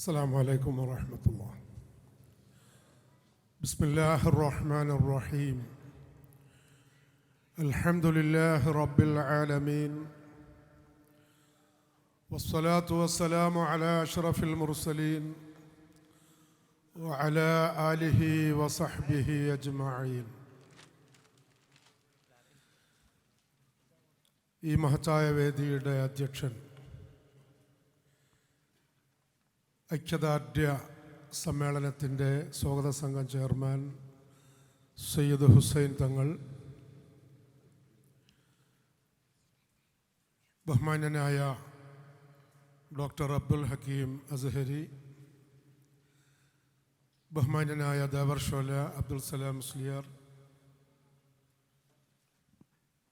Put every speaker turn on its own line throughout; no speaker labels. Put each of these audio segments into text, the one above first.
السلام عليكم ورحمة الله بسم الله الرحمن الرحيم الحمد لله رب العالمين والصلاة والسلام على أشرف المرسلين وعلى آله وصحبه أجمعين ഈ മഹത്തായ വേദിയുടെ അധ്യക്ഷൻ ഐക്യദാർഢ്യ സമ്മേളനത്തിന്റെ സ്വാഗത സംഘം ചെയർമാൻ സയ്യിദ് ഹുസൈൻ തങ്ങൾ ബഹുമാന്യനായ ഡോക്ടർ അബ്ദുൽ ഹക്കീം അസഹരി ബഹുമാന്യനായ ദേവർഷോല അബ്ദുൽ സലാം മുസ്ലിയർ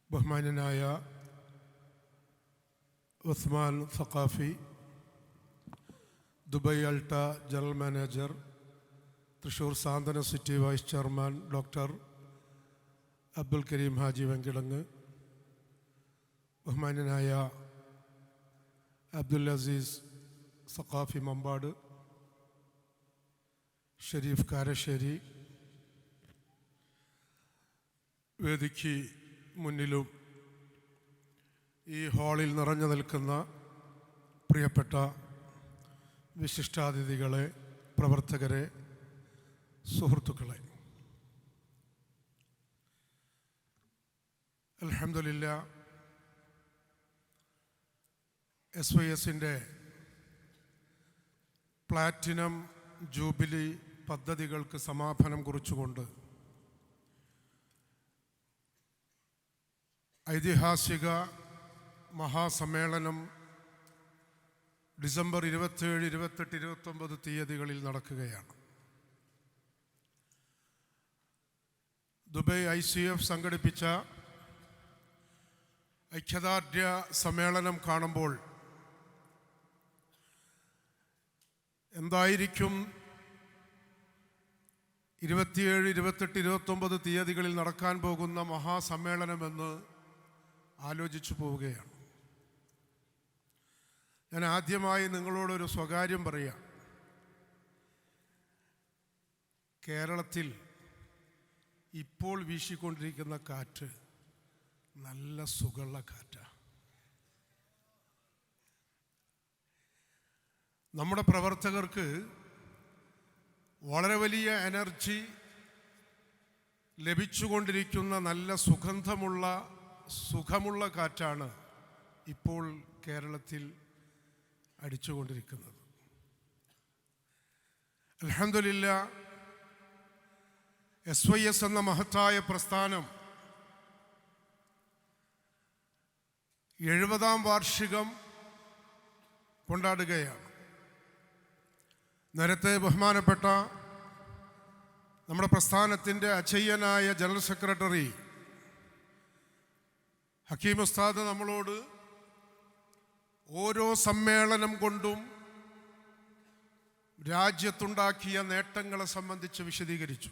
ബഹുമാന്യനായ Usman Saqafi Dubai അൾട്ട general manager Thrissur Santhwana city vice chairman doctor Abdul Kareem Haji Venkitangu ബഹുമാന്യനായ അബ്ദുൽ അസീസ് സഖാഫി മമ്പാട് ഷരീഫ് കാരശ്ശേരി വേദിക്ക് മുന്നിലും ഈ ഹാളിൽ നിറഞ്ഞു നിൽക്കുന്ന പ്രിയപ്പെട്ട വിശിഷ്ടാതിഥികളെ പ്രവർത്തകരെ സുഹൃത്തുക്കളെ. അലഹമില്ല എസ് വൈ എസിന്റെ പ്ലാറ്റിനം ജൂബിലി പദ്ധതികൾക്ക് സമാപനം കുറിച്ചുകൊണ്ട് ഐതിഹാസിക മഹാസമ്മേളനം ഡിസംബർ ഇരുപത്തേഴ് ഇരുപത്തെട്ട് ഇരുപത്തൊമ്പത് തീയതികളിൽ നടക്കുകയാണ്. ദുബൈ ഐ സി എഫ് സംഘടിപ്പിച്ച ഐക്യദാർഢ്യ സമ്മേളനം കാണുമ്പോൾ എന്തായിരിക്കും ഇരുപത്തിയേഴ് ഇരുപത്തെട്ട് ഇരുപത്തൊമ്പത് തീയതികളിൽ നടക്കാൻ പോകുന്ന മഹാസമ്മേളനമെന്ന് ആലോചിച്ചു പോവുകയാണ്. ഞാൻ ആദ്യമായി നിങ്ങളോടൊരു സ്വകാര്യം പറയാം. കേരളത്തിൽ ഇപ്പോൾ വീശിക്കൊണ്ടിരിക്കുന്ന കാറ്റ് നല്ല സുഖമുള്ള കാറ്റാണ് നമ്മുടെ പ്രവർത്തകർക്ക് വളരെ വലിയ എനർജി ലഭിച്ചുകൊണ്ടിരിക്കുന്ന നല്ല സുഗന്ധമുള്ള സുഖമുള്ള കാറ്റാണ് ഇപ്പോൾ കേരളത്തിൽ അടിച്ചുകൊണ്ടിരിക്കുന്നത്. അലഹമില്ല എസ് വൈ എസ് എന്ന മഹത്തായ പ്രസ്ഥാനം എഴുപതാം വാർഷികം കൊണ്ടാടുകയാണ്. നേരത്തെ ബഹുമാനപ്പെട്ട നമ്മുടെ പ്രസ്ഥാനത്തിന്റെ അചയ്യനായ ജനറൽ സെക്രട്ടറി ഹക്കീം ഉസ്താദ് നമ്മളോട് ഓരോ സമ്മേളനം കൊണ്ടും രാജ്യത്തുണ്ടാക്കിയ നേട്ടങ്ങളെ സംബന്ധിച്ച് വിശദീകരിച്ചു.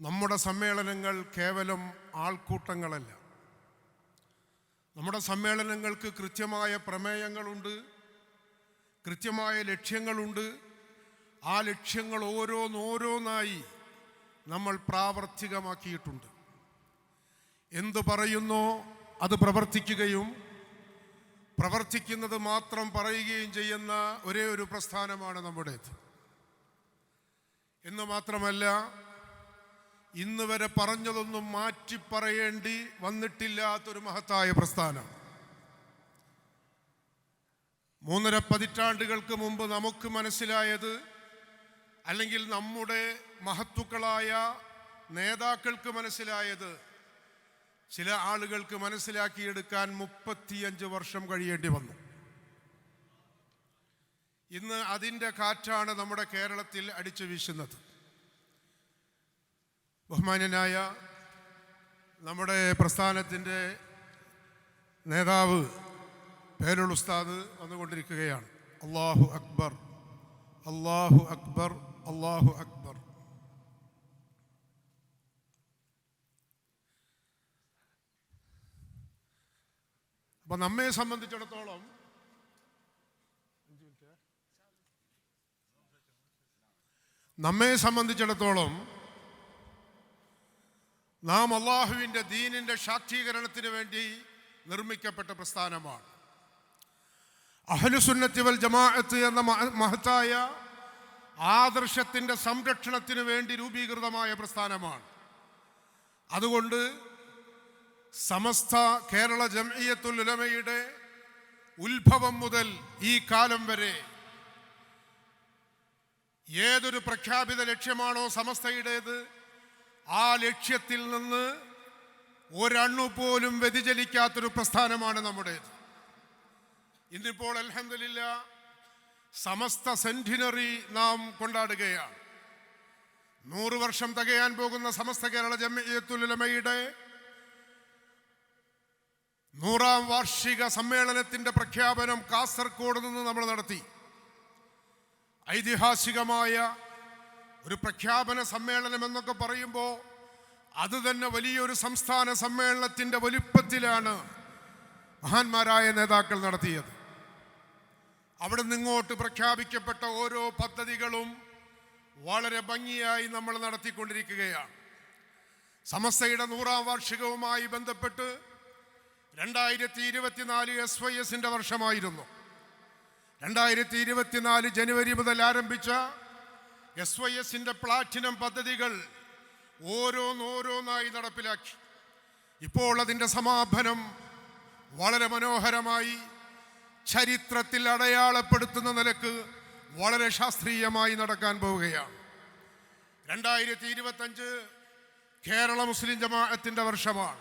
നമ്മുടെ സമ്മേളനങ്ങൾ കേവലം ആൾക്കൂട്ടങ്ങളല്ല. നമ്മുടെ സമ്മേളനങ്ങൾക്ക് കൃത്യമായ പ്രമേയങ്ങളുണ്ട് കൃത്യമായ ലക്ഷ്യങ്ങളുണ്ട്. ആ ലക്ഷ്യങ്ങൾ ഓരോന്നോരോന്നായി നമ്മൾ പ്രാവർത്തികമാക്കിയിട്ടുണ്ട്. എന്തു പറയുന്നോ അത് പ്രവർത്തിക്കുകയും പ്രവർത്തിക്കുന്നത് മാത്രം പറയുകയും ചെയ്യുന്ന ഒരേ ഒരു പ്രസ്ഥാനമാണ് നമ്മുടേത് എന്ന് മാത്രമല്ല ഇന്ന് വരെ പറഞ്ഞതൊന്നും മാറ്റി പറയേണ്ടി വന്നിട്ടില്ലാത്തൊരു മഹത്തായ പ്രസ്ഥാനം. മൂന്നര പതിറ്റാണ്ടുകൾക്ക് മുമ്പ് നമുക്ക് മനസ്സിലായത് അല്ലെങ്കിൽ നമ്മുടെ മഹത്തുക്കളായ നേതാക്കൾക്ക് മനസ്സിലായത് ചില ആളുകൾക്ക് മനസ്സിലാക്കിയെടുക്കാൻ മുപ്പത്തിയഞ്ച് വർഷം കഴിയേണ്ടി വന്നു. ഇന്ന് അതിന്റെ കാറ്റാണ് നമ്മുടെ കേരളത്തിൽ അടിച്ചു വീശുന്നത്. ബഹുമാന്യനായ നമ്മുടെ പ്രസ്ഥാനത്തിന്റെ നേതാവ് പേരുൾ ഉസ്താദ് വന്നുകൊണ്ടിരിക്കുകയാണ്. അള്ളാഹു അക്ബർ അള്ളാഹു അക്ബർ അള്ളാഹു അക്ബർ. അപ്പൊ നമ്മെ സംബന്ധിച്ചിടത്തോളം നമ്മെ സംബന്ധിച്ചിടത്തോളം നാം അള്ളാഹുവിന്റെ ദീനിന്റെ ശാക്തീകരണത്തിന് വേണ്ടി നിർമ്മിക്കപ്പെട്ട പ്രസ്ഥാനമാണ്. അഹലുസുന്നത്തിവൽ ജമാഅത്ത് എന്ന മഹ- മഹത്തായ ആദർശത്തിന്റെ സംരക്ഷണത്തിന് വേണ്ടി രൂപീകൃതമായ പ്രസ്ഥാനമാണ്. അതുകൊണ്ട് സമസ്ത കേരള ജംഇയ്യത്തുൽ ഉലമയുടെ ഉത്ഭവം മുതൽ ഈ കാലം വരെ ഏതൊരു പ്രഖ്യാപിത ലക്ഷ്യമാണോ സമസ്തയുടേത് ആ ലക്ഷ്യത്തിൽ നിന്ന് ഒരണ്ണു പോലും വ്യതിചലിക്കാത്തൊരു പ്രസ്ഥാനമാണ് നമ്മുടേത്. ഇന്നിപ്പോൾ അലഹമില്ല സമസ്ത സെന്റിനറി നാം കൊണ്ടാടുകയാണ്. നൂറ് വർഷം തകയാൻ പോകുന്ന സമസ്ത കേരള ജമിയത്തുലമയുടെ നൂറാം വാർഷിക സമ്മേളനത്തിന്റെ പ്രഖ്യാപനം കാസർഗോഡ് നിന്ന് നമ്മൾ നടത്തി. ഐതിഹാസികമായ ഒരു പ്രഖ്യാപന സമ്മേളനം എന്നൊക്കെ പറയുമ്പോൾ അത് തന്നെ വലിയൊരു സംസ്ഥാന സമ്മേളനത്തിന്റെ വലുപ്പത്തിലാണ് മഹാന്മാരായ നേതാക്കൾ നടത്തിയത്. അവിടെ നിന്നിങ്ങോട്ട് പ്രഖ്യാപിക്കപ്പെട്ട ഓരോ പദ്ധതികളും വളരെ ഭംഗിയായി നമ്മൾ നടത്തിക്കൊണ്ടിരിക്കുകയാണ്. സമസ്തയുടെ നൂറാം വാർഷികവുമായി ബന്ധപ്പെട്ട് രണ്ടായിരത്തി ഇരുപത്തിനാല് എസ് വൈ എസിന്റെ വർഷമായിരുന്നു. രണ്ടായിരത്തി ഇരുപത്തിനാല് ജനുവരി മുതൽ ആരംഭിച്ച എസ് വൈ എസിന്റെ പ്ലാറ്റിനം പദ്ധതികൾ ഓരോന്നോരോന്നായി നടപ്പിലാക്കി. ഇപ്പോൾ അതിന്റെ സമാപനം വളരെ മനോഹരമായി ചരിത്രത്തിൽ അടയാളപ്പെടുത്തുന്ന നിലയ്ക്ക് വളരെ ശാസ്ത്രീയമായി നടക്കാൻ പോവുകയാണ്. രണ്ടായിരത്തി ഇരുപത്തഞ്ച് കേരള മുസ്ലിം ജമാഅത്തിന്റെ വർഷമാണ്.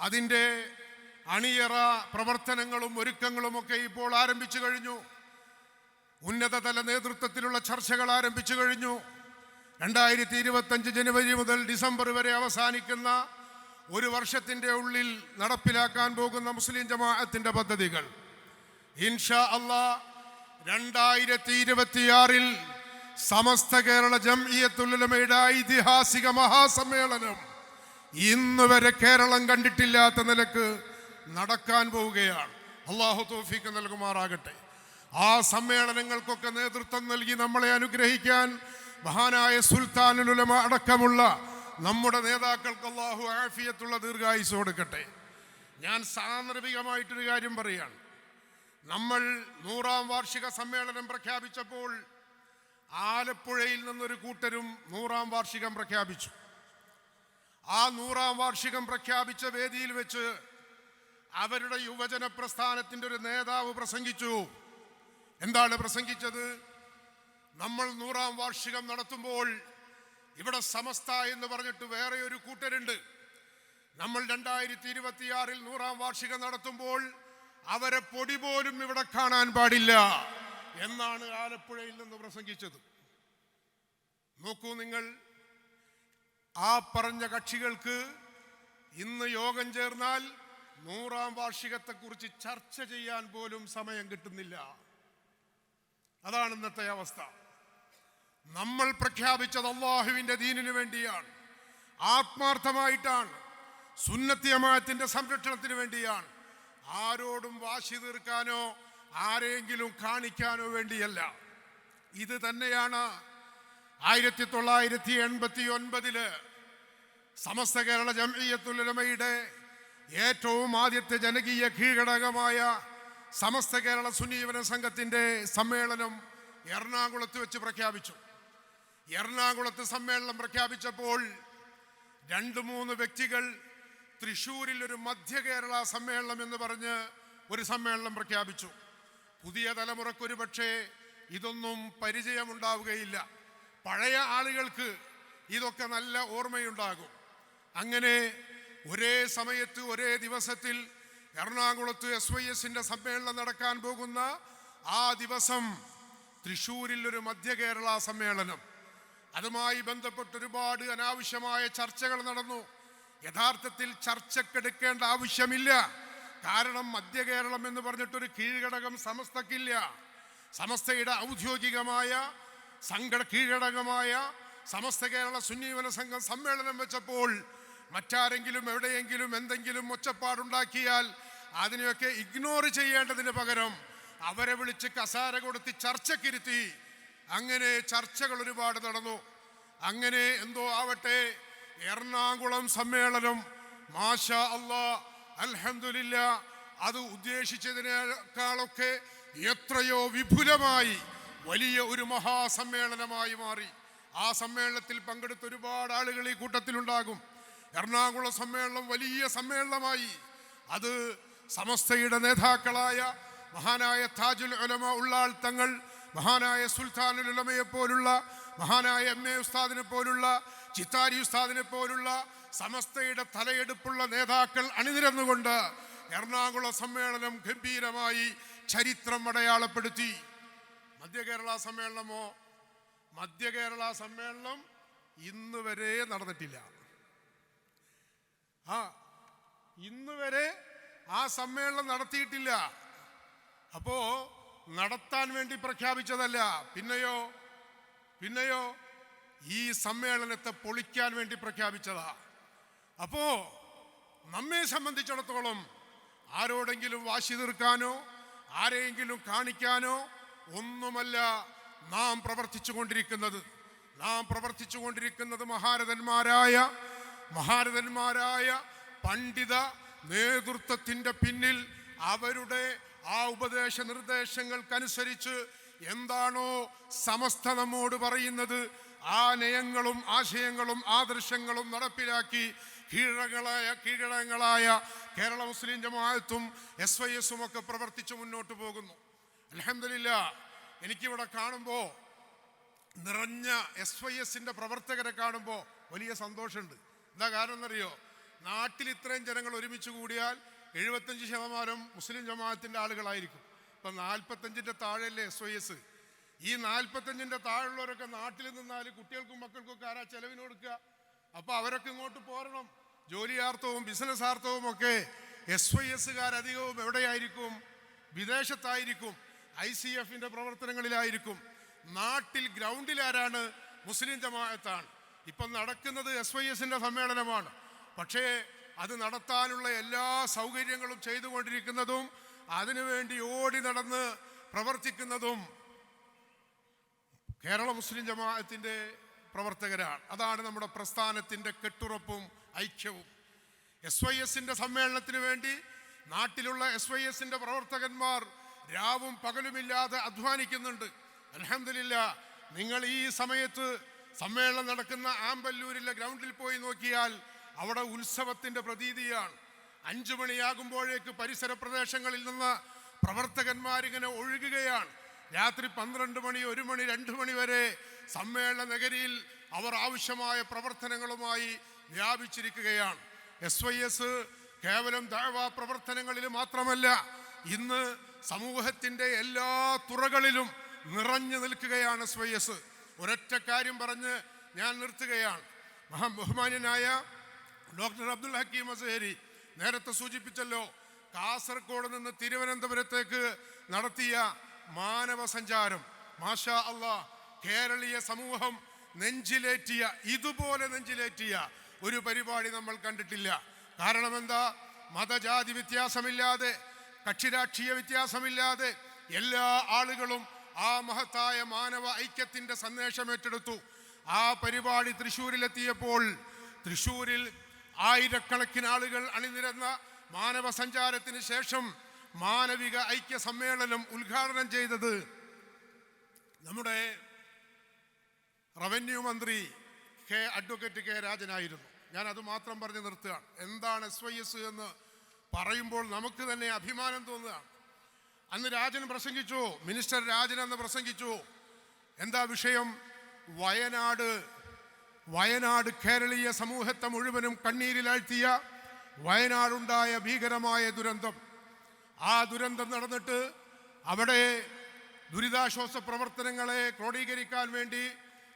അതിന്റെ അണിയറ പ്രവർത്തനങ്ങളും ഒരുക്കങ്ങളും ഒക്കെ ഇപ്പോൾ ആരംഭിച്ചു കഴിഞ്ഞു. ഉന്നതതല നേതൃത്വത്തിലുള്ള ചർച്ചകൾ ആരംഭിച്ചു കഴിഞ്ഞു. രണ്ടായിരത്തി ഇരുപത്തഞ്ച് ജനുവരി മുതൽ ഡിസംബർ വരെ അവസാനിക്കുന്ന ഒരു വർഷത്തിന്റെ ഉള്ളിൽ നടപ്പിലാക്കാൻ പോകുന്ന മുസ്ലിം ജമാഅത്തിന്റെ പദ്ധതികൾ. ഇൻഷാ അള്ളാ രണ്ടായിരത്തി ഇരുപത്തിയാറിൽ സമസ്ത കേരള ജംഇയത്തുലമയുടെ ഐതിഹാസിക മഹാസമ്മേളനം ഇന്നുവരെ കേരളം കണ്ടിട്ടില്ലാത്ത നിലയ്ക്ക് നടക്കാൻ പോവുകയാണ്. അള്ളാഹു തോഫിക്ക് നൽകുമാറാകട്ടെ. ആ സമ്മേളനങ്ങൾക്കൊക്കെ നേതൃത്വം നൽകി നമ്മളെ അനുഗ്രഹിക്കാൻ മഹാനായ സുൽത്താനുലുലമ അടക്കമുള്ള നമ്മുടെ നേതാക്കൾക്ക് അള്ളാഹു ആഫിയത്തുള്ള ദീർഘായുസ് കൊടുക്കട്ടെ. ഞാൻ സാന്ദർഭികമായിട്ടൊരു കാര്യം പറയാണ്. നമ്മൾ നൂറാം വാർഷിക സമ്മേളനം പ്രഖ്യാപിച്ചപ്പോൾ ആലപ്പുഴയിൽ നിന്നൊരു കൂട്ടരും നൂറാം വാർഷികം പ്രഖ്യാപിച്ചു. ആ നൂറാം വാർഷികം പ്രഖ്യാപിച്ച വേദിയിൽ വെച്ച് അവരുടെ യുവജന പ്രസ്ഥാനത്തിന്റെ ഒരു നേതാവ് പ്രസംഗിച്ചു. എന്താണ് പ്രസംഗിച്ചത്? നമ്മൾ നൂറാം വാർഷികം നടത്തുമ്പോൾ ഇവിടെ സമസ്ത എന്ന് പറഞ്ഞിട്ട് വേറെ ഒരു കൂട്ടരുണ്ട്. നമ്മൾ രണ്ടായിരത്തി ഇരുപത്തിയാറിൽ നൂറാം വാർഷികം നടത്തുമ്പോൾ അവരെ പൊടി പോലും ഇവിടെ കാണാൻ പാടില്ല എന്നാണ് ആലപ്പുഴയിൽ നിന്ന് പ്രസംഗിച്ചത്. നോക്കൂ നിങ്ങൾ ആ പറഞ്ഞ കക്ഷികൾക്ക് ഇന്ന് യോഗം ചേർന്നാൽ നൂറാം വാർഷികത്തെക്കുറിച്ച് ചർച്ച ചെയ്യാൻ പോലും സമയം കിട്ടുന്നില്ല. അതാണ് ഇന്നത്തെ അവസ്ഥ. നമ്മൾ പ്രഖ്യാപിച്ചത് അള്ളാഹുവിന്റെ ദീനിനു വേണ്ടിയാണ്. ആത്മാർത്ഥമായിട്ടാണ്. സുന്നത്തിയമായത്തിന്റെ സംരക്ഷണത്തിന് വേണ്ടിയാണ്. ആരോടും വാശി തീർക്കാനോ ആരെങ്കിലും കാണിക്കാനോ വേണ്ടിയല്ല. ഇത് തന്നെയാണ് ആയിരത്തി തൊള്ളായിരത്തി എൺപത്തി ഒൻപതിൽ സമസ്ത കേരള ജംഇയ്യത്തുലമയുടെ ഏറ്റവും ആദ്യത്തെ ജനകീയ കീഴടകമായ സമസ്ത കേരള സുന്നീവന സംഘത്തിന്റെ സമ്മേളനം എറണാകുളത്ത് വെച്ച് പ്രഖ്യാപിച്ചു. എറണാകുളത്ത് സമ്മേളനം പ്രഖ്യാപിച്ചപ്പോൾ രണ്ട് മൂന്ന് വ്യക്തികൾ തൃശ്ശൂരിൽ ഒരു മധ്യ കേരള സമ്മേളനം എന്ന് പറഞ്ഞ് ഒരു സമ്മേളനം പ്രഖ്യാപിച്ചു. പുതിയ തലമുറക്കൊരു പക്ഷേ ഇതൊന്നും പരിചയമുണ്ടാവുകയില്ല. പഴയ ആളുകൾക്ക് ഇതൊക്കെ നല്ല ഓർമ്മയുണ്ടാകും. അങ്ങനെ ഒരേ സമയത്ത് ഒരേ ദിവസത്തിൽ എറണാകുളത്ത് എസ് വൈ എസിന്റെ സമ്മേളനം നടക്കാൻ പോകുന്ന ആ ദിവസം തൃശ്ശൂരിൽ ഒരു മധ്യ കേരള സമ്മേളനം. അതുമായി ബന്ധപ്പെട്ട് ഒരുപാട് അനാവശ്യമായ ചർച്ചകൾ നടന്നു. യഥാർത്ഥത്തിൽ ചർച്ചക്കെടുക്കേണ്ട ആവശ്യമില്ല. കാരണം മധ്യ കേരളം എന്ന് പറഞ്ഞിട്ടൊരു കീഴ്ഘടകം സമസ്തക്കില്ല. സമസ്തയുടെ ഔദ്യോഗികമായ സംഘ കീഴടകമായ സമസ്ത കേരള സുന്നീവന സംഘം സമ്മേളനം വെച്ചപ്പോൾ മറ്റാരെങ്കിലും എവിടെയെങ്കിലും എന്തെങ്കിലും ഒച്ചപ്പാടുണ്ടാക്കിയാൽ അതിനെയൊക്കെ ഇഗ്നോർ ചെയ്യേണ്ടതിന് പകരം അവരെ വിളിച്ച് കസാര കൊടുത്ത് ചർച്ചക്കിരുത്തി. അങ്ങനെ ചർച്ചകൾ ഒരുപാട് നടന്നു. അങ്ങനെ എന്തോ ആവട്ടെ എറണാകുളം സമ്മേളനം. മാഷ അള്ളാ അൽഹംദുലില്ല അത് ഉദ്ദേശിച്ചതിനേക്കാളൊക്കെ എത്രയോ വിപുലമായി വലിയ ഒരു മഹാസമ്മേളനമായി മാറി. ആ സമ്മേളനത്തിൽ പങ്കെടുത്ത ഒരുപാട് ആളുകൾ ഈ കൂട്ടത്തിലുണ്ടാകും. എറണാകുളം സമ്മേളനം വലിയ സമ്മേളനമായി. അത് സമസ്തയുടെ നേതാക്കളായ മഹാനായ താജുൽ ഉലമ ഉള്ളാൾ തങ്ങൾ മഹാനായ സുൽത്താനുൽ ഉലമയെ പോലുള്ള മഹാനായ എം എ ഉസ്താദിനെ പോലുള്ള ചിത്താരി ഉസ്താദിനെ പോലുള്ള സമസ്തയുടെ തലയെടുപ്പുള്ള നേതാക്കൾ അണിനിരന്നുകൊണ്ട് എറണാകുളം സമ്മേളനം ഗംഭീരമായി ചരിത്രം അടയാളപ്പെടുത്തി. മധ്യ കേരള സമ്മേളനമോ? മധ്യ കേരള സമ്മേളനം ഇന്ന് വരെ നടന്നിട്ടില്ല. ആ ഇന്ന് വരെ ആ സമ്മേളനം നടത്തിയിട്ടില്ല. അപ്പോ നടത്താൻ വേണ്ടി പ്രഖ്യാപിച്ചതല്ല. പിന്നെയോ പിന്നെയോ ഈ സമ്മേളനത്തെ പൊളിക്കാൻ വേണ്ടി പ്രഖ്യാപിച്ചതാ. അപ്പോ നമ്മെ സംബന്ധിച്ചിടത്തോളം ആരോടെങ്കിലും വാശി തീർക്കാനോ ആരെയെങ്കിലും കാണിക്കാനോ ഒന്നുമല്ല നാം പ്രവർത്തിച്ചു കൊണ്ടിരിക്കുന്നത് നാം പ്രവർത്തിച്ചു കൊണ്ടിരിക്കുന്നത് മഹാരഥന്മാരായ മഹാരഥന്മാരായ പണ്ഡിത നേതൃത്വത്തിന്റെ പിന്നിൽ അവരുടെ ആ ഉപദേശ നിർദ്ദേശങ്ങൾക്കനുസരിച്ച് എന്താണോ സമസ്ത നമ്മോട് പറയുന്നത് ആ നയങ്ങളും ആശയങ്ങളും ആദർശങ്ങളും നടപ്പിലാക്കി കീഴടങ്ങളായ കീഴടങ്ങളായ കേരള മുസ്ലിം ജമാഅത്തും എസ് വൈ എസും ഒക്കെ പ്രവർത്തിച്ച് മുന്നോട്ട് പോകുന്നു. അലഹമില്ല എനിക്കിവിടെ കാണുമ്പോൾ നിറഞ്ഞ എസ് വൈ എസിന്റെ പ്രവർത്തകരെ കാണുമ്പോൾ വലിയ സന്തോഷമുണ്ട്. എന്താ കാരണം എന്നറിയോ? നാട്ടിൽ ഇത്രയും ജനങ്ങൾ ഒരുമിച്ച് കൂടിയാൽ എഴുപത്തഞ്ച് ശതമാനം മുസ്ലിം ജമാഅത്തിന്റെ ആളുകളായിരിക്കും. ഇപ്പൊ നാൽപ്പത്തഞ്ചിന്റെ താഴെയല്ലേ എസ് വൈ എസ് ഈ നാൽപ്പത്തഞ്ചിന്റെ താഴെയുള്ളവരൊക്കെ നാട്ടിൽ നിന്നാൽ കുട്ടികൾക്കും മക്കൾക്കും ഒക്കെ ആരാ ചെലവിന് കൊടുക്കുക? അപ്പൊ അവരൊക്കെ ഇങ്ങോട്ട് പോരണം. ജോലിയാർത്ഥവും ബിസിനസ്സാർത്ഥവും ഒക്കെ എസ് വൈ എസ്സുകാരധികവും എവിടെയായിരിക്കും? വിദേശത്തായിരിക്കും. ഐ സി എഫിന്റെ പ്രവർത്തനങ്ങളിലായിരിക്കും. നാട്ടിൽ ഗ്രൗണ്ടിൽ ആരാണ്? മുസ്ലിം ജമാഅത്താണ്. ഇപ്പം നടക്കുന്നത് എസ് വൈ എസിന്റെ സമ്മേളനമാണ്. പക്ഷേ അത് നടത്താനുള്ള എല്ലാ സൗകര്യങ്ങളും ചെയ്തുകൊണ്ടിരിക്കുന്നതും അതിനുവേണ്ടി ഓടി നടന്ന് പ്രവർത്തിക്കുന്നതും കേരള മുസ്ലിം ജമാഅത്തിന്റെ പ്രവർത്തകരാണ്. അതാണ് നമ്മുടെ പ്രസ്ഥാനത്തിന്റെ കെട്ടുറപ്പും ഐക്യവും. എസ് വൈ എസിന്റെ സമ്മേളനത്തിന് വേണ്ടി നാട്ടിലുള്ള എസ് വൈ എസിന്റെ പ്രവർത്തകന്മാർ രാവും പകലുമില്ലാതെ അധ്വാനിക്കുന്നുണ്ട്. അലഹമില്ല നിങ്ങൾ ഈ സമയത്ത് സമ്മേളനം നടക്കുന്ന ആമ്പല്ലൂരിലെ ഗ്രൗണ്ടിൽ പോയി നോക്കിയാൽ അവിടെ ഉത്സവത്തിന്റെ പ്രതീതിയാണ്. അഞ്ചു മണിയാകുമ്പോഴേക്ക് പരിസര പ്രദേശങ്ങളിൽ നിന്ന് പ്രവർത്തകന്മാരിങ്ങനെ ഒഴുകുകയാണ്. രാത്രി പന്ത്രണ്ട് മണി ഒരു മണി രണ്ട് മണി വരെ സമ്മേളന നഗരിയിൽ അവർ ആവശ്യമായ പ്രവർത്തനങ്ങളുമായി വ്യാപിച്ചിരിക്കുകയാണ്. എസ് വൈ എസ് കേവലം ദഴവാ പ്രവർത്തനങ്ങളിൽ മാത്രമല്ല ഇന്ന് സമൂഹത്തിന്റെ എല്ലാ തുറകളിലും നിറഞ്ഞു നിൽക്കുകയാണ് എസ് വൈ എസ് ഒരൊറ്റ കാര്യം പറഞ്ഞ് ഞാൻ നിർത്തുകയാണ്. മഹാ ബഹുമാന്യനായ ഡോക്ടർ അബ്ദുൽ ഹക്കീം അസഹരി നേരത്തെ സൂചിപ്പിച്ചല്ലോ കാസർഗോഡ് നിന്ന് തിരുവനന്തപുരത്തേക്ക് നടത്തിയ മാനവ സഞ്ചാരം. മാഷാ അള്ളാ കേരളീയ സമൂഹം നെഞ്ചിലേറ്റിയ ഇതുപോലെ നെഞ്ചിലേറ്റിയ ഒരു പരിപാടി നമ്മൾ കണ്ടിട്ടില്ല. കാരണം എന്താ മതജാതി വ്യത്യാസമില്ലാതെ കക്ഷിരാഷ്ട്രീയ വ്യത്യാസമില്ലാതെ എല്ലാ ആളുകളും ആ മഹത്തായ മാനവ ഐക്യത്തിന്റെ സന്ദേശം ഏറ്റെടുത്തു. ആ പരിപാടി തൃശ്ശൂരിലെത്തിയപ്പോൾ തൃശ്ശൂരിൽ ആയിരക്കണക്കിന് ആളുകൾ അണിനിരന്ന മാനവ സഞ്ചാരത്തിന് ശേഷം മാനവിക ഐക്യ സമ്മേളനം ഉദ്ഘാടനം ചെയ്തത് നമ്മുടെ റവന്യൂ മന്ത്രി കെ അഡ്വക്കേറ്റ് കെ രാജനായിരുന്നു. ഞാൻ അത് മാത്രം പറഞ്ഞ് നിർത്തുകയാണ്. എന്താണ് എസ് വൈ എസ് എന്ന് പറയുമ്പോൾ നമുക്ക് തന്നെ അഭിമാനം തോന്നുകയാണ്. അന്ന് രാജൻ പ്രസംഗിച്ചു മിനിസ്റ്റർ രാജൻ അന്ന് പ്രസംഗിച്ചു. എന്താ വിഷയം? വയനാട് വയനാട് കേരളീയ സമൂഹത്തെ മുഴുവനും കണ്ണീരിലാഴ്ത്തിയ വയനാടുണ്ടായ ഭീകരമായ ദുരന്തം. ആ ദുരന്തം നടന്നിട്ട് അവിടെ ദുരിതാശ്വാസ പ്രവർത്തനങ്ങളെ ക്രോഡീകരിക്കാൻ വേണ്ടി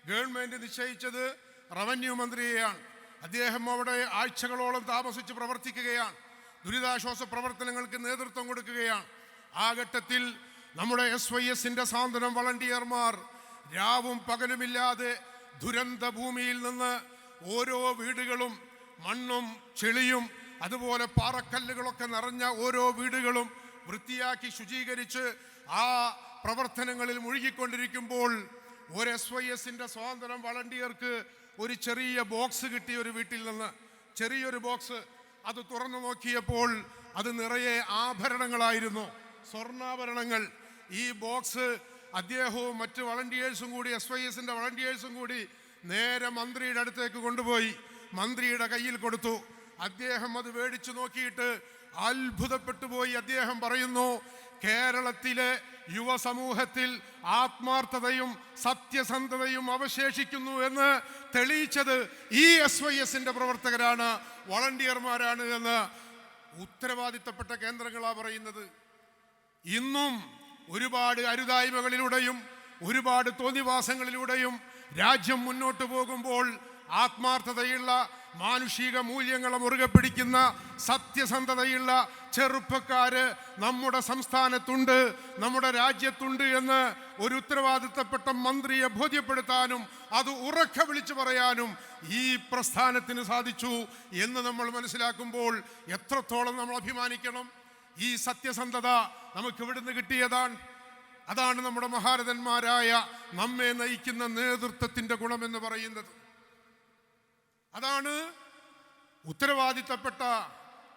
ഗവൺമെന്റ് നിശ്ചയിച്ചത് റവന്യൂ മന്ത്രിയെയാണ്. അദ്ദേഹം അവിടെ ആഴ്ചകളോളം താമസിച്ച് പ്രവർത്തിക്കുകയാണ്. ദുരിതാശ്വാസ പ്രവർത്തനങ്ങൾക്ക് നേതൃത്വം കൊടുക്കുകയാണ്. ആ ഘട്ടത്തിൽ നമ്മുടെ എസ് വൈ എസിന്റെ സാന്ത്വനം വളണ്ടിയർമാർ രാവും പകലുമില്ലാതെ ദുരന്ത ഭൂമിയിൽ നിന്ന് ഓരോ വീടുകളും മണ്ണും ചെളിയും അതുപോലെ പാറക്കല്ലുകളൊക്കെ നിറഞ്ഞ ഓരോ വീടുകളും വൃത്തിയാക്കി ശുചീകരിച്ച് ആ പ്രവർത്തനങ്ങളിൽ മുഴുകിക്കൊണ്ടിരിക്കുമ്പോൾ ഒരു എസ് വൈ എസിന്റെ സ്വാതന്ത്ര്യം വളണ്ടിയർക്ക് ഒരു ചെറിയ ബോക്സ് കിട്ടി ഒരു വീട്ടിൽ നിന്ന്. ചെറിയൊരു ബോക്സ് അത് തുറന്നു നോക്കിയപ്പോൾ അത് നിറയെ ആഭരണങ്ങളായിരുന്നു. സ്വർണാഭരണങ്ങൾ. ഈ ബോക്സ് അദ്ദേഹവും മറ്റ് വളണ്ടിയേഴ്സും കൂടി എസ് വൈ എസിന്റെ വളണ്ടിയേഴ്സും കൂടി നേരെ മന്ത്രിയുടെ അടുത്തേക്ക് കൊണ്ടുപോയി മന്ത്രിയുടെ കയ്യിൽ കൊടുത്തു. അദ്ദേഹം അത് മേടിച്ചു നോക്കിയിട്ട് അത്ഭുതപ്പെട്ടു പോയി അദ്ദേഹം പറയുന്നു കേരളത്തിലെ യുവസമൂഹത്തിൽ ആത്മാർത്ഥതയും സത്യസന്ധതയും അവശേഷിക്കുന്നു എന്ന് തെളിയിച്ചത് ഈ എസ് വൈ എസിന്റെ പ്രവർത്തകരാണ് വളണ്ടിയർമാരാണ് എന്ന് ഉത്തരവാദിത്തപ്പെട്ട കേന്ദ്രങ്ങളാ പറയുന്നത്. ഇന്നും ഒരുപാട് അരുതായ്മകളിലൂടെയും ഒരുപാട് തോന്നിവാസങ്ങളിലൂടെയും രാജ്യം മുന്നോട്ട് പോകുമ്പോൾ ആത്മാർത്ഥതയുള്ള മാനുഷിക മൂല്യങ്ങളെ മുറുകെ പിടിക്കുന്ന സത്യസന്ധതയുള്ള ചെറുപ്പക്കാര് നമ്മുടെ സംസ്ഥാനത്തുണ്ട് നമ്മുടെ രാജ്യത്തുണ്ട് എന്ന് ഒരു ഉത്തരവാദിത്തപ്പെട്ട മന്ത്രിയെ ബോധ്യപ്പെടുത്താനും അത് ഉറക്കെ വിളിച്ചു പറയാനും ഈ പ്രസ്ഥാനത്തിന് സാധിച്ചു എന്ന് നമ്മൾ മനസ്സിലാക്കുമ്പോൾ എത്രത്തോളം നമ്മൾ അഭിമാനിക്കണം. ഈ സത്യസന്ധത നമുക്ക് ഇവിടുന്ന് കിട്ടിയതാണ്. അതാണ് നമ്മുടെ മഹാരഥന്മാരായ നമ്മെ നയിക്കുന്ന നേതൃത്വത്തിന്റെ ഗുണമെന്ന് പറയുന്നത്. അതാണ് ഉത്തരവാദിത്തപ്പെട്ട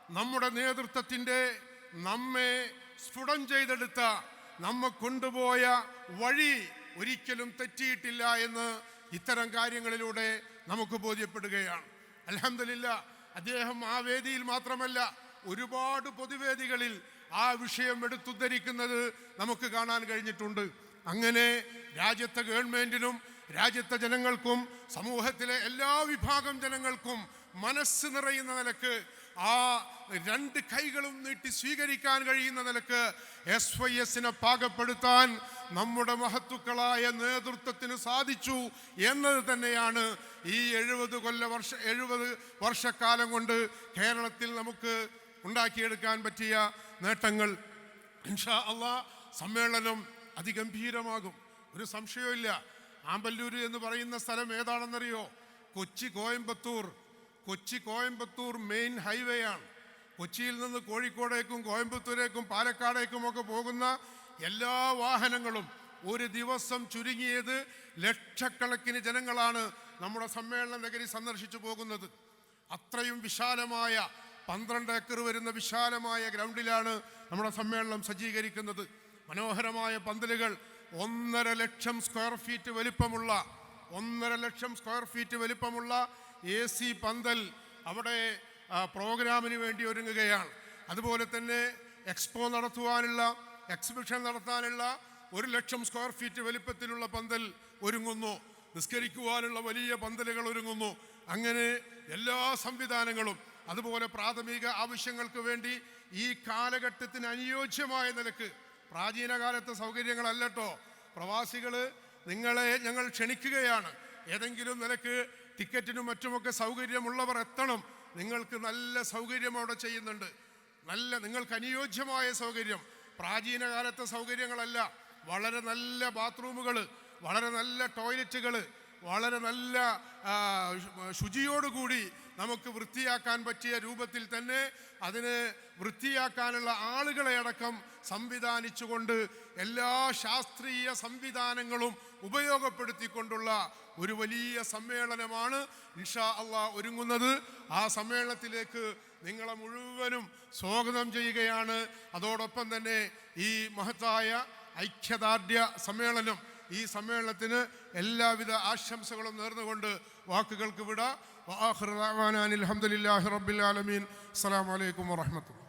നമ്മുടെ നേതൃത്വത്തിന്റെ നമ്മെ സ്ഫുടം ചെയ്തെടുത്ത നമ്മെ കൊണ്ടുപോയ വഴി ഒരിക്കലും തെറ്റിയിട്ടില്ല എന്ന് ഇത്തരം കാര്യങ്ങളിലൂടെ നമുക്ക് ബോധ്യപ്പെടുകയാണ്. അലഹമില്ല അദ്ദേഹം ആ വേദിയിൽ മാത്രമല്ല ഒരുപാട് പൊതുവേദികളിൽ ആ വിഷയം എടുത്തുദ്ധരിക്കുന്നത് നമുക്ക് കാണാൻ കഴിഞ്ഞിട്ടുണ്ട്. അങ്ങനെ രാജ്യത്തെ ഗവൺമെന്റിനും രാജ്യത്തെ ജനങ്ങൾക്കും സമൂഹത്തിലെ എല്ലാ വിഭാഗം ജനങ്ങൾക്കും മനസ്സ് നിറയുന്ന നിലയ്ക്ക് ആ രണ്ട് കൈകളും നീട്ടി സ്വീകരിക്കാൻ കഴിയുന്ന നിലയ്ക്ക് എസ് വൈ എസിനെ പാകപ്പെടുത്താൻ നമ്മുടെ മഹത്തുക്കളായ നേതൃത്വത്തിന് സാധിച്ചു എന്നത് തന്നെയാണ് ഈ എഴുപത് കൊല്ല വർഷ എഴുപത് വർഷക്കാലം കൊണ്ട് കേരളത്തിൽ നമുക്ക് ഉണ്ടാക്കിയെടുക്കാൻ പറ്റിയ നേട്ടങ്ങൾ ഇൻഷാ അള്ളാ സമ്മേളനം അതിഗംഭീരമാകും. ഒരു സംശയവും ആമ്പല്ലൂര് എന്ന് പറയുന്ന സ്ഥലം ഏതാണെന്നറിയോ? കൊച്ചി കോയമ്പത്തൂർ. കൊച്ചി കോയമ്പത്തൂർ മെയിൻ ഹൈവേ ആണ്. കൊച്ചിയിൽ നിന്ന് കോഴിക്കോടേക്കും കോയമ്പത്തൂരേക്കും പാലക്കാടേക്കും ഒക്കെ പോകുന്ന എല്ലാ വാഹനങ്ങളും ഒരു ദിവസം ചുരുങ്ങിയത് ലക്ഷക്കണക്കിന് ജനങ്ങളാണ് നമ്മുടെ സമ്മേളന നഗരി സന്ദർശിച്ചു പോകുന്നത്. അത്രയും വിശാലമായ പന്ത്രണ്ട് ഏക്കർ വരുന്ന വിശാലമായ ഗ്രൗണ്ടിലാണ് നമ്മുടെ സമ്മേളനം സജ്ജീകരിക്കുന്നത്. മനോഹരമായ പന്തലുകൾ ഒന്നര ലക്ഷം സ്ക്വയർ ഫീറ്റ് വലിപ്പമുള്ള ഒന്നര ലക്ഷം സ്ക്വയർ ഫീറ്റ് വലിപ്പമുള്ള എ സി പന്തൽ അവിടെ പ്രോഗ്രാമിന് വേണ്ടി ഒരുങ്ങുകയാണ്. അതുപോലെ തന്നെ എക്സ്പോ നടത്തുവാനുള്ള എക്സിബിഷൻ നടത്താനുള്ള ഒരു ലക്ഷം സ്ക്വയർ ഫീറ്റ് വലിപ്പത്തിലുള്ള പന്തൽ ഒരുങ്ങുന്നു. നിസ്കരിക്കുവാനുള്ള വലിയ പന്തലുകൾ ഒരുങ്ങുന്നു. അങ്ങനെ എല്ലാ സംവിധാനങ്ങളും അതുപോലെ പ്രാഥമിക ആവശ്യങ്ങൾക്ക് വേണ്ടി ഈ കാലഘട്ടത്തിന് അനുയോജ്യമായ നിലയ്ക്ക് പ്രാചീന കാലത്തെ സൗകര്യങ്ങളല്ലട്ടോ. പ്രവാസികൾ നിങ്ങളെ ഞങ്ങൾ ക്ഷണിക്കുകയാണ്. ഏതെങ്കിലും നിലയ്ക്ക് ടിക്കറ്റിനും മറ്റുമൊക്കെ സൗകര്യമുള്ളവർ എത്തണം. നിങ്ങൾക്ക് നല്ല സൗകര്യം അവിടെ ചെയ്യുന്നുണ്ട്. നല്ല നിങ്ങൾക്ക് അനുയോജ്യമായ സൗകര്യം. പ്രാചീനകാലത്തെ സൗകര്യങ്ങളല്ല. വളരെ നല്ല ബാത്റൂമുകൾ വളരെ നല്ല ടോയ്ലറ്റുകൾ വളരെ നല്ല ശുചിയോടുകൂടി നമുക്ക് വൃത്തിയാക്കാൻ പറ്റിയ രൂപത്തിൽ തന്നെ അതിന് വൃത്തിയാക്കാനുള്ള ആളുകളെ അടക്കം സംവിധാനിച്ചുകൊണ്ട് എല്ലാ ശാസ്ത്രീയ സംവിധാനങ്ങളും ഉപയോഗപ്പെടുത്തിക്കൊണ്ടുള്ള ഒരു വലിയ സമ്മേളനമാണ് ഇൻഷാ അള്ളാ ഒരുങ്ങുന്നത്. ആ സമ്മേളനത്തിലേക്ക് നിങ്ങളെ മുഴുവനും സ്വാഗതം ചെയ്യുകയാണ്. അതോടൊപ്പം തന്നെ ഈ മഹത്തായ ഐക്യദാർഢ്യ സമ്മേളനം ഈ സമ്മേളനത്തിന് എല്ലാവിധ ആശംസകളും നേർന്നുകൊണ്ട് വാക്കുകൾക്ക് വിട. അലഹമുല്ലാഹി റബ്ബിൽ ആലമീൻ. അസ്സലാമു അലൈക്കും വറഹ്മത്തുള്ളാഹി.